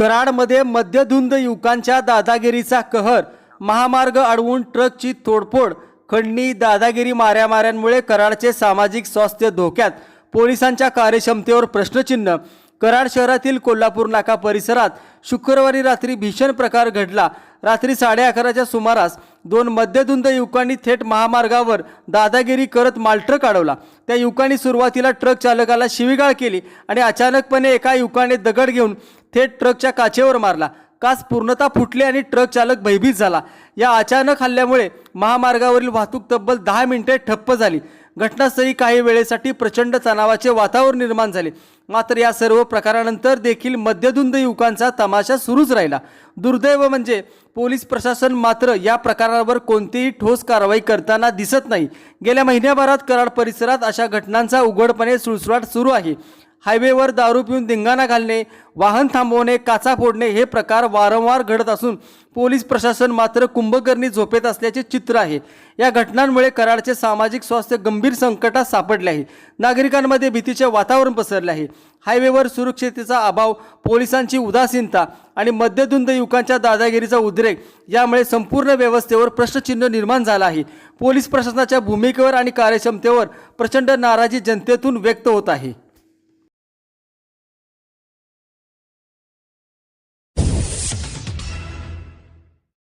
कराडमध्ये मध्यधुंद युवकांच्या दादागिरीचा कहर. महामार्ग अडवून ट्रकची तोडफोड. खंडणी दादागिरी माऱ्यामाऱ्यांमुळे कराडचे सामाजिक स्वास्थ्य धोक्यात. पोलिसांच्या कार्यक्षमतेवर प्रश्नचिन्ह. कराड शहरातील कोल्हापूर नाका परिसरात शुक्रवारी रात्री भीषण प्रकार घडला. रात्री साडे अकराच्या सुमारास दोन मध्यधुंद युवकांनी थेट महामार्गावर दादागिरी करत मालट्रक अडवला त्या युवकांनी सुरुवातीला ट्रक चालकाला शिवीगाळ केली आणि अचानकपणे एका युवकाने दगड घेऊन थेट ट्रकच्या काचेवर मारला. काच पूर्णतः फुटले आणि ट्रक चालक भयभीत झाला. या अचानक हल्ल्यामुळे महामार्गावरील वाहतूक तब्बल दहा मिनिटे ठप्प झाली. घटनास्थळी काही वेळेसाठी प्रचंड तणावाचे वातावरण निर्माण झाले. मात्र या सर्व प्रकारानंतर देखील मध्यधुंद युवकांचा तमाशा सुरूच राहिला. दुर्दैव म्हणजे पोलीस प्रशासन मात्र या प्रकारावर कोणतीही ठोस कारवाई करताना दिसत नाही. गेल्या महिन्याभरात कराड परिसरात अशा घटनांचा उघडपणे सुळसुळाट सुरू आहे. हायवेवर दारू पिऊन धिंगाणा घालणे वाहन थांबवणे काचा फोडणे हे प्रकार वारंवार घडत असून पोलीस प्रशासन मात्र कुंभकर्णी झोपेत असल्याचे चित्र आहे. या घटनांमुळे कराडचे सामाजिक स्वास्थ्य गंभीर संकटात सापडले आहे. नागरिकांमध्ये भीतीचे वातावरण पसरले आहे. हायवेवर सुरक्षितेचा अभाव पोलिसांची उदासीनता आणि मध्यधुंद युवकांच्या दादागिरीचा उद्रेक यामुळे संपूर्ण व्यवस्थेवर प्रश्नचिन्ह निर्माण झाला आहे. पोलीस प्रशासनाच्या भूमिकेवर आणि कार्यक्षमतेवर प्रचंड नाराजी जनतेतून व्यक्त होत आहे.